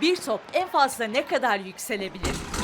Bir top en fazla ne kadar yükselebilir?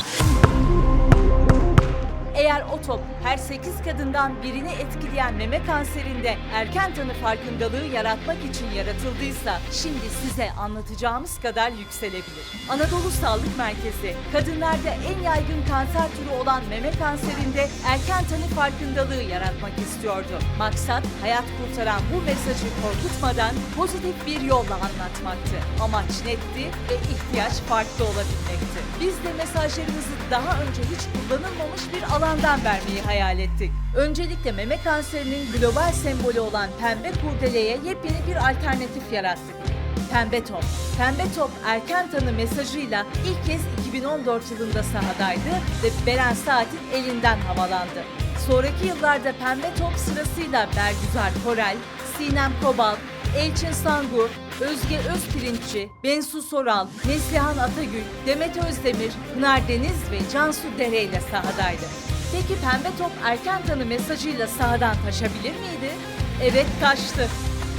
O top her 8 kadından birini etkileyen meme kanserinde erken tanı farkındalığı yaratmak için yaratıldıysa şimdi size anlatacağımız kadar yükselebilir. Anadolu Sağlık Merkezi kadınlarda en yaygın kanser türü olan meme kanserinde erken tanı farkındalığı yaratmak istiyordu. Maksat hayat kurtaran bu mesajı korkutmadan pozitif bir yolla anlatmaktı. Amaç netti ve ihtiyaç farklı olabilmekti. Biz de mesajlarımızı daha önce hiç kullanılmamış bir alandan vermeyi hayal ettik. Öncelikle meme kanserinin global sembolü olan pembe kurdeleye yepyeni bir alternatif yarattık. Pembe Top. Pembe Top erken tanı mesajıyla ilk kez 2014 yılında sahadaydı ve Beren Saat'in elinden havalandı. Sonraki yıllarda Pembe Top sırasıyla Bergüzar Korel, Sinem Kobal, Elçin Sangur, Özge Özpirinççi, Bensu Soral, Neslihan Atagül, Demet Özdemir, Pınar Deniz ve Cansu Dere ile sahadaydı. Peki Pembe Top erken tanı mesajıyla sahadan taşabilir miydi? Evet taştı.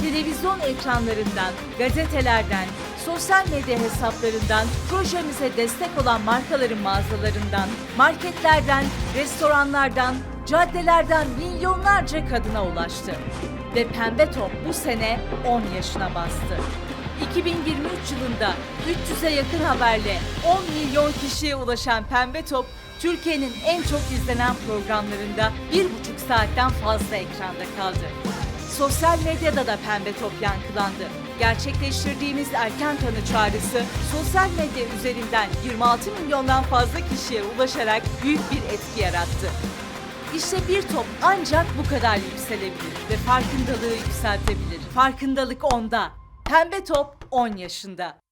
Televizyon ekranlarından, gazetelerden, sosyal medya hesaplarından, projemize destek olan markaların mağazalarından, marketlerden, restoranlardan, caddelerden milyonlarca kadına ulaştı. Ve Pembe Top bu sene 10 yaşına bastı. 2023 yılında 300'e yakın haberle 10 milyon kişiye ulaşan Pembe Top, Türkiye'nin en çok izlenen programlarında bir buçuk saatten fazla ekranda kaldı. Sosyal medyada da Pembe Top yankılandı. Gerçekleştirdiğimiz erken tanı çağrısı sosyal medya üzerinden 26 milyondan fazla kişiye ulaşarak büyük bir etki yarattı. İşte bir top ancak bu kadar yükselebilir ve farkındalığı yükseltebilir. Farkındalık onda. Pembe top 10 yaşında.